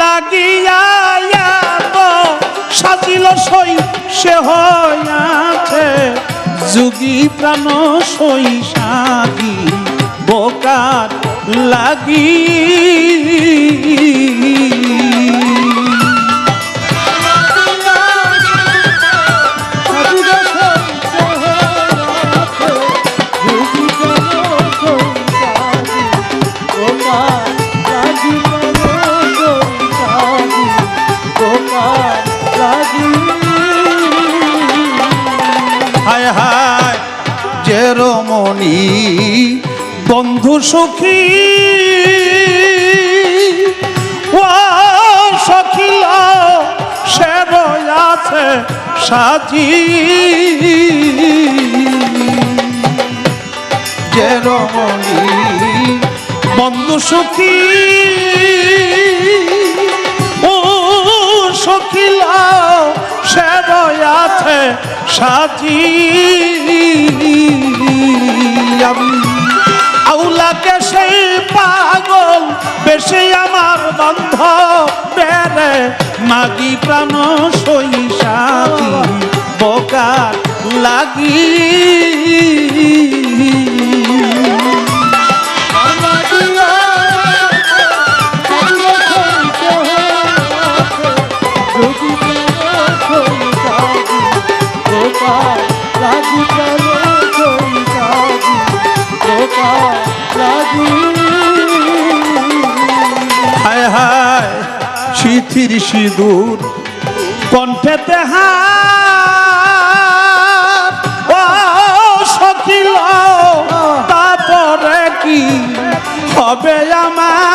লাগিয়া সাজিল সই সে হয়াছে যুগী প্রাণ সই সাগি বোকার লাগি রমণী, বন্ধু সখী। ও সখিল সে সাজি যে রমণী, বন্ধু সখী। ও সখিল সে রয়াছে সাজি আমি। আউলাকে সেই পাগল বেশি আমার বন্ধ বেড়ে। মাগি প্রাণ সই সাথী বোকার লাগি। শিথির সিঁদুর কণ্ঠেতে হাত ও সখিল তারপরে কি হবে আমার?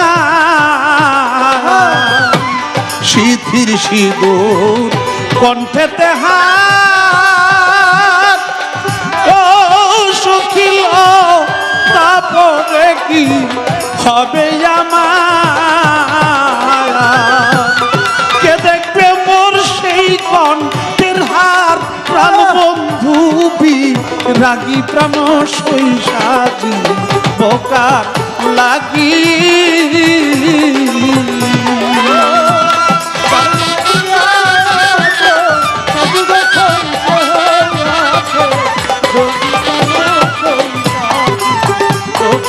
শিথির সিঁদুর কণ্ঠেতে হাত ও সখিল তারপরে কি হবে আমার? বি রাগি প্রাণ সাজি বোকার লাগি।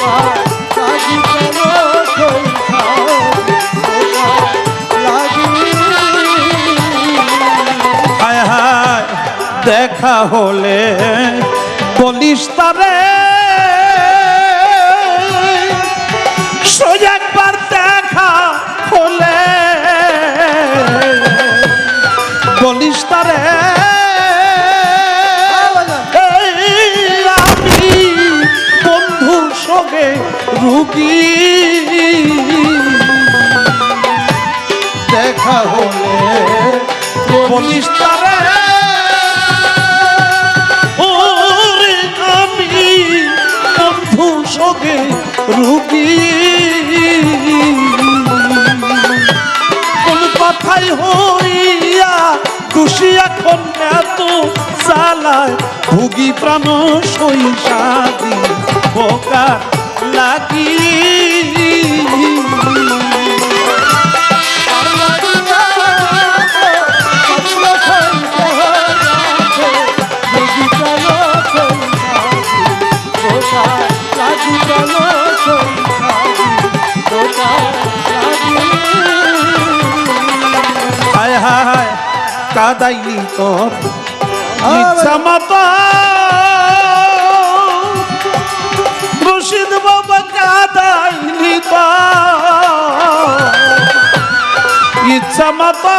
হায় দেখা হলে বলিস তারে। একবার দেখা হলে বলিস তারে। আমি বন্ধুর সঙ্গে রুগী। সঙ্গে রুগী। কোন কথাই হইয়া খুশি এখন এত চালায় ভুগি প্রাণ সাদি বোকা লাগি। কাদাইলি তোর। ইচ্ছা মতো রশিদ বাবা কাদাইলি তোর ইচ্ছা মতো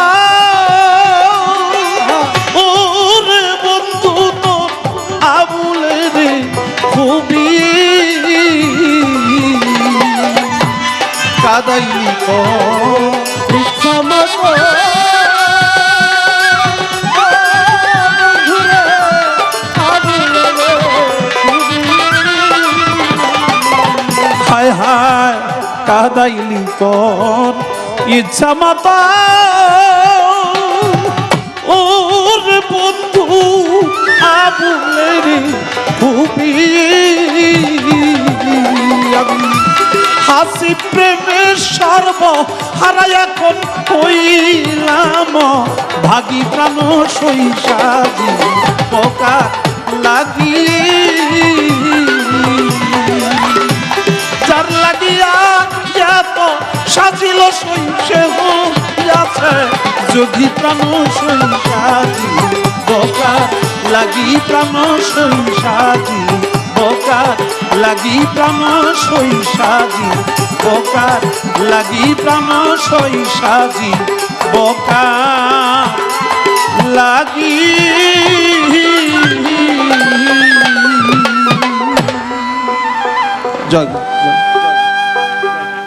ওরে বন্ধু তো আবুলে রে খুবই। কাদাইলি তোর ইচ্ছা মতো হায়, কাদাইলি তোর ইচ্ছা মাতা, ওর বন্ধু আবুলের খুবই। হাসি প্রেমের সর্ব হারাই এখন হইলাম। ভাগি প্রাণ সৈসাজি পোকা লাগি যোগী প্রাণ সৈসাজি বোকা লাগি প্রাণ বোকা লাগি প্রাণ সৈসাজি বোকা লাগি প্রাণ সৈসাজি বোকা লাগি জয়।